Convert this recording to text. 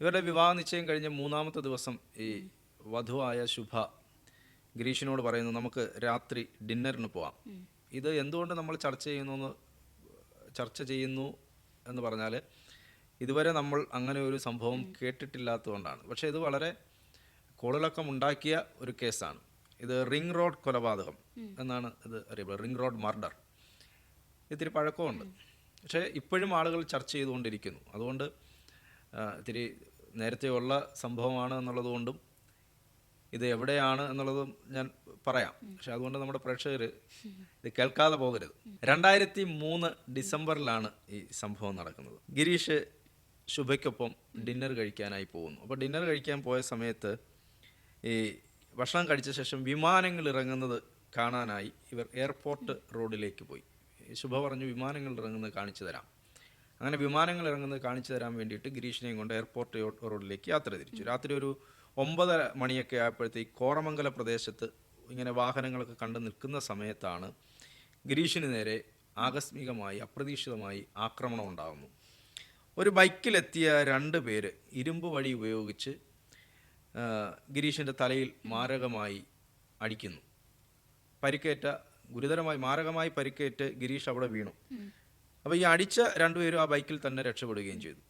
ഇവരുടെ വിവാഹ നിശ്ചയം കഴിഞ്ഞ മൂന്നാമത്തെ ദിവസം ഈ വധുവായ ശുഭ ഗിരീഷിനോട് പറയുന്നു നമുക്ക് രാത്രി ഡിന്നറിന് പോവാം. ഇത് എന്തുകൊണ്ട് നമ്മൾ ചർച്ച ചെയ്യുന്നു എന്ന് ചർച്ച ചെയ്യുന്നു എന്ന് പറഞ്ഞാൽ ഇതുവരെ നമ്മൾ അങ്ങനെ ഒരു സംഭവം കേട്ടിട്ടില്ലാത്തതുകൊണ്ടാണ്. പക്ഷേ ഇത് വളരെ കോളിളക്കം ഉണ്ടാക്കിയ ഒരു കേസാണ്. ഇത് റിംഗ് റോഡ് കൊലപാതകം എന്നാണ് ഇത് അറിയപ്പെടുന്നത്. Ring road murder. ഇത്തിരി പഴക്കമുണ്ട്. പക്ഷേ ഇപ്പോഴും ആളുകൾ ചർച്ച ചെയ്തുകൊണ്ടിരിക്കുന്നു. അതുകൊണ്ട് ഇത്തിരി നേരത്തെയുള്ള സംഭവമാണ് എന്നുള്ളതുകൊണ്ടും ഇത് എവിടെയാണ് എന്നുള്ളതും ഞാൻ പറയാം. പക്ഷെ അതുകൊണ്ട് നമ്മുടെ പ്രേക്ഷകർ ഇത് കേൾക്കാതെ പോകരുത്. രണ്ടായിരത്തി മൂന്ന് ഡിസംബറിലാണ് ഈ സംഭവം നടക്കുന്നത്. ഗിരീഷ് ശുഭയ്ക്കൊപ്പം ഡിന്നർ കഴിക്കാനായി പോകുന്നു. അപ്പോൾ ഡിന്നർ കഴിക്കാൻ പോയ സമയത്ത് ഈ ഭക്ഷണം കഴിച്ച ശേഷം വിമാനങ്ങൾ ഇറങ്ങുന്നത് കാണാനായി ഇവർ എയർപോർട്ട് റോഡിലേക്ക് പോയി. ശുഭ പറഞ്ഞു വിമാനങ്ങൾ ഇറങ്ങുന്നത് കാണിച്ചു തരാം. അങ്ങനെ വിമാനങ്ങൾ ഇറങ്ങുന്നത് കാണിച്ചു തരാൻ വേണ്ടിയിട്ട് ഗിരീഷിനെയും കൊണ്ട് എയർപോർട്ട് റോഡിലേക്ക് യാത്ര തിരിച്ചു. രാത്രി ഒരു ഒമ്പതര മണിയൊക്കെ ആയപ്പോഴത്തേക്ക് കോറമംഗല പ്രദേശത്ത് ഇങ്ങനെ വാഹനങ്ങളൊക്കെ കണ്ടു നിൽക്കുന്ന സമയത്താണ് ഗിരീഷിന് നേരെ ആകസ്മികമായി അപ്രതീക്ഷിതമായി ആക്രമണം ഉണ്ടാകുന്നു ഒരു ബൈക്കിലെത്തിയ രണ്ട് പേര് ഇരുമ്പ് വഴി ഉപയോഗിച്ച് ഗിരീഷിന്റെ തലയിൽ മാരകമായി അടിക്കുന്നു. പരിക്കേറ്റ ഗുരുതരമായി മാരകമായി പരിക്കേറ്റ് ഗിരീഷ് അവിടെ വീണു. അപ്പോൾ ഈ അടിച്ച രണ്ടുപേരും ആ ബൈക്കിൽ തന്നെ രക്ഷപ്പെടുകയും ചെയ്തു.